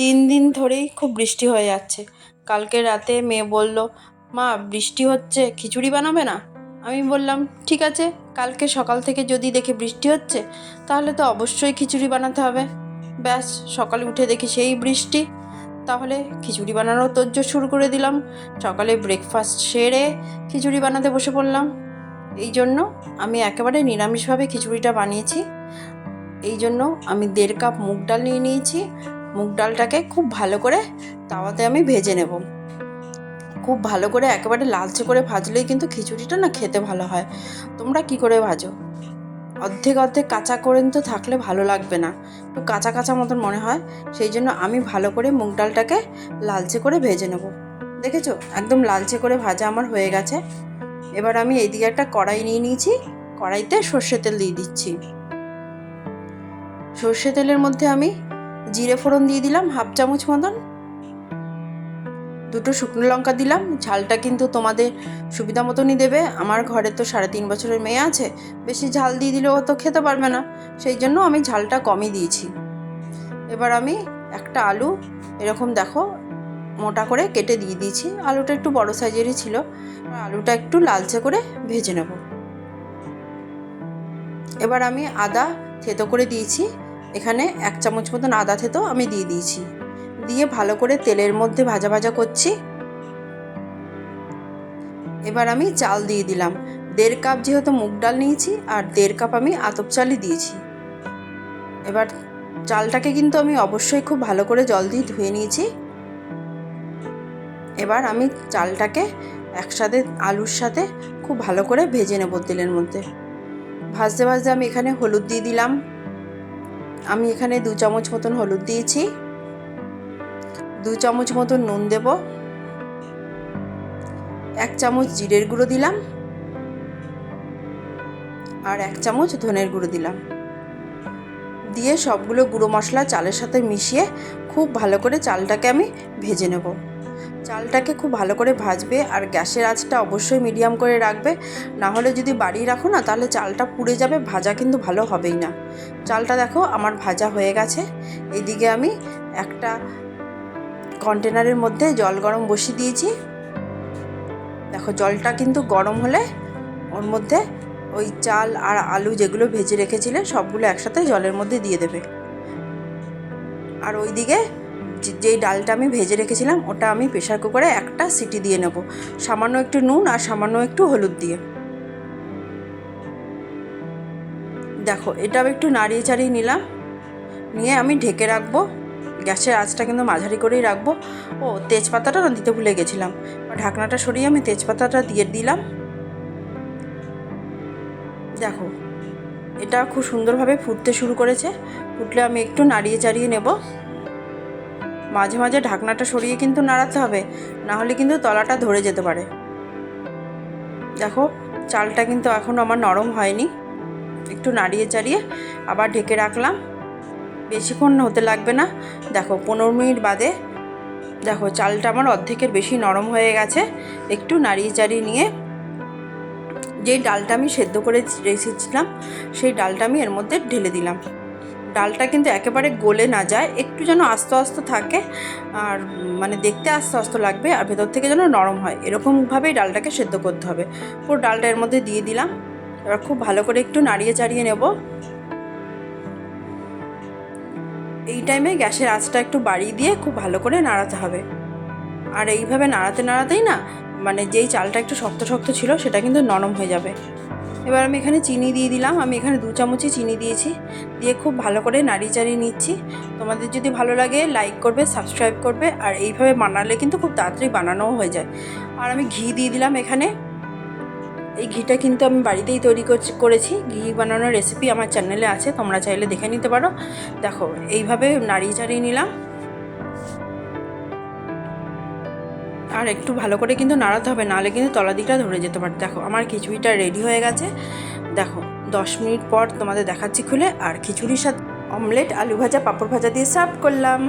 তিন দিন ধরেই খুব বৃষ্টি হয়ে যাচ্ছে। কালকে রাতে মেয়ে বলল, মা, বৃষ্টি হচ্ছে, খিচুড়ি বানাবে না? আমি বললাম, ঠিক আছে, কালকে সকাল থেকে যদি দেখে বৃষ্টি হচ্ছে, তাহলে তো অবশ্যই খিচুড়ি বানাতে হবে। ব্যাস, সকালে উঠে দেখি সেই বৃষ্টি। তাহলে খিচুড়ি বানানোর তোজ্জোর শুরু করে দিলাম। সকালে ব্রেকফাস্ট সেরে খিচুড়ি বানাতে বসে পড়লাম। এই জন্য আমি একেবারে নিরামিষভাবে খিচুড়িটা বানিয়েছি। এই জন্য আমি দেড় কাপ মুগ ডাল নিয়ে নিয়েছি। মুগ ডালটাকে খুব ভালো করে তাওয়াতে আমি ভেজে নেব। খুব ভালো করে একেবারে লালচে করে ভাজলেই কিন্তু খিচুড়িটা না খেতে ভালো হয়। তোমরা কি করে ভাজো? অর্ধেক অর্ধেক কাঁচা করে তো থাকলে ভালো লাগবে না। একটু কাঁচা কাঁচা মতন মনে হয়, সেই জন্য আমি ভালো করে মুগ ডালটাকে লালচে করে ভেজে নেব। দেখেছ? একদম লালচে করে ভাজা আমার হয়ে গেছে। এবার আমি এইদিকে একটা কড়াই নিয়ে নিয়েছি। কড়াইতে সর্ষে তেল দিয়ে দিচ্ছি। সর্ষে তেলের মধ্যে আমি জিরে ফোড়ন দিয়ে দিলাম, হাফ চামচ মতন। দুটো শুকনো লঙ্কা দিলাম, ঝালটা কিন্তু তোমাদের সুবিধা মতনই দেবে। আমার ঘরে তো সাড়ে তিন বছরের মেয়ে আছে, বেশি ঝাল দিয়ে দিলেও তো খেতে পারবে না, সেই জন্য আমি ঝালটা কমই দিয়েছি। এবার আমি একটা আলু, এরকম দেখো, মোটা করে কেটে দিয়ে দিয়েছি। আলুটা একটু বড় সাইজেরই ছিল আলুটা একটু লালচে করে ভেজে নেব। এবার আমি আদা থেতো করে দিয়েছি এখানে এক চামচ মতন আদা থেতো আমি দিয়ে দিয়েছি। দিয়ে ভালো করে তেলের মধ্যে ভাজা ভাজা করছি। এবার আমি চাল দিয়ে দিলাম। দেড় কাপ যেহেতু মুগ ডাল নিয়েছি আর দেড় কাপ আমি আতপ চালই দিয়েছি। এবার চালটাকে কিন্তু আমি অবশ্যই খুব ভালো করে জল দিয়ে ধুয়ে নিয়েছি। এবার আমি চালটাকে একসাথে আলুর সাথে খুব ভালো করে ভেজে নেব তেলের মধ্যে। ভাজতে ভাজতে আমি এখানে হলুদ দিয়ে দিলাম। আমি এখানে দু চামচ মতন হলুদ দিয়েছি। দু চামচ মতন নুন দেব। এক চামচ জিরের গুঁড়ো দিলাম। আর এক চামচ ধনের গুঁড়ো দিলাম। দিয়ে সবগুলো গুঁড়ো মশলা চালের সাথে মিশিয়ে খুব ভালো করে চালটাকে আমি ভেজে নেব। চালটাকে খুব ভালো করে ভাজবে আর গ্যাসের আঁচটা অবশ্যই মিডিয়াম করে রাখবে। না হলে যদি বাড়িয়ে রাখো না, তাহলে চালটা পুড়ে যাবে, ভাজা কিন্তু ভালো হবেই না। চালটা দেখো আমার ভাজা হয়ে গেছে। এইদিকে আমি একটা কন্টেনারের মধ্যে জল গরম বসিয়ে দিয়েছি। দেখো জলটা কিন্তু গরম হলে ওর মধ্যে ওই চাল আর আলু যেগুলো ভেজে রেখেছিলে, সবগুলো একসাথে জলের মধ্যে দিয়ে দেবে। আর ওইদিকে যেই ডালটা আমি ভেজে রেখেছিলাম, ওটা আমি প্রেশার কুকারে একটা সিটি দিয়ে নেব। সামান্য একটু নুন আর সামান্য একটু হলুদ দিয়ে। দেখো এটা একটু নাড়িয়ে চাড়িয়ে নিলাম। নিয়ে আমি ঢেকে রাখব। গ্যাসের আঁচটা কিন্তু মাঝারি করেই রাখব। ও, তেজপাতাটা না দিতে ভুলে গেছিলাম। ঢাকনাটা সরিয়ে আমি তেজপাতাটা দিয়ে দিলাম। দেখো, এটা খুব সুন্দরভাবে ফুটতে শুরু করেছে। ফুটলে আমি একটু নাড়িয়ে চাড়িয়ে নেব। মাঝে মাঝে ঢাকনাটা সরিয়ে কিন্তু নাড়াতে হবে, না হলে কিন্তু তলাটা ধরে যেতে পারে। দেখো, চালটা কিন্তু এখনও আমার নরম হয়নি। একটু নাড়িয়ে চাড়িয়ে আবার ঢেকে রাখলাম। বেশিক্ষণ হতে লাগবে না। দেখো, পনেরো মিনিট বাদে দেখো, চালটা আমার অর্ধেকের বেশি নরম হয়ে গেছে। একটু নাড়িয়ে চাড়িয়ে নিয়ে যেই ডালটা আমি সেদ্ধ করে রেখেছিলাম সেই ডালটা আমি এর মধ্যে ঢেলে দিলাম। ডালটা কিন্তু একেবারে গলে না যায়, একটু যেন আস্তে আস্তে থাকে, আর মানে দেখতে আস্তে আস্তে লাগবে আর ভেতর থেকে যেন নরম হয়। এরকমভাবেই ডালটাকে সেদ্ধ করতে হবে। পুরো ডালটা এর মধ্যে দিয়ে দিলাম। এবার খুব ভালো করে একটু নাড়িয়ে চাড়িয়ে নেব। এই টাইমে গ্যাসের আঁচটা একটু বাড়িয়ে দিয়ে খুব ভালো করে নাড়াতে হবে। আর এইভাবে নাড়াতে নাড়াতেই না মানে যেই চালটা একটু শক্ত শক্ত ছিল, সেটা কিন্তু নরম হয়ে যাবে। এবার আমি এখানে চিনি দিয়ে দিলাম। আমি এখানে দু চামচই চিনি দিয়েছি। দিয়ে খুব ভালো করে নাড়িয়ে চাড়িয়ে নিচ্ছি। তোমাদের যদি ভালো লাগে লাইক করবে সাবস্ক্রাইব করবে, আর এইভাবে বানালে কিন্তু খুব তাড়াতাড়ি বানানোও হয়ে যায়। আর আমি ঘি দিয়ে দিলাম এখানে। এই ঘিটা কিন্তু আমি বাড়িতেই তৈরি করেছি ঘি বানানোর রেসিপি আমার চ্যানেলে আছে, তোমরা চাইলে দেখে নিতে পারো। দেখো, এইভাবে নাড়িয়ে চাড়িয়ে নিলাম। আর একটু ভালো করে কিন্তু নাড়াতে হবে, নাহলে কিন্তু তলা দিকটা ধরে যেতে পারে। দেখো, আমার খিচুড়িটা রেডি হয়ে গেছে। দেখো, দশ মিনিট পর তোমাদের দেখাচ্ছি খুলে, আর খিচুড়ির সাথে অমলেট আলু ভাজা, পাঁপড় ভাজা দিয়ে সার্ভ করলাম।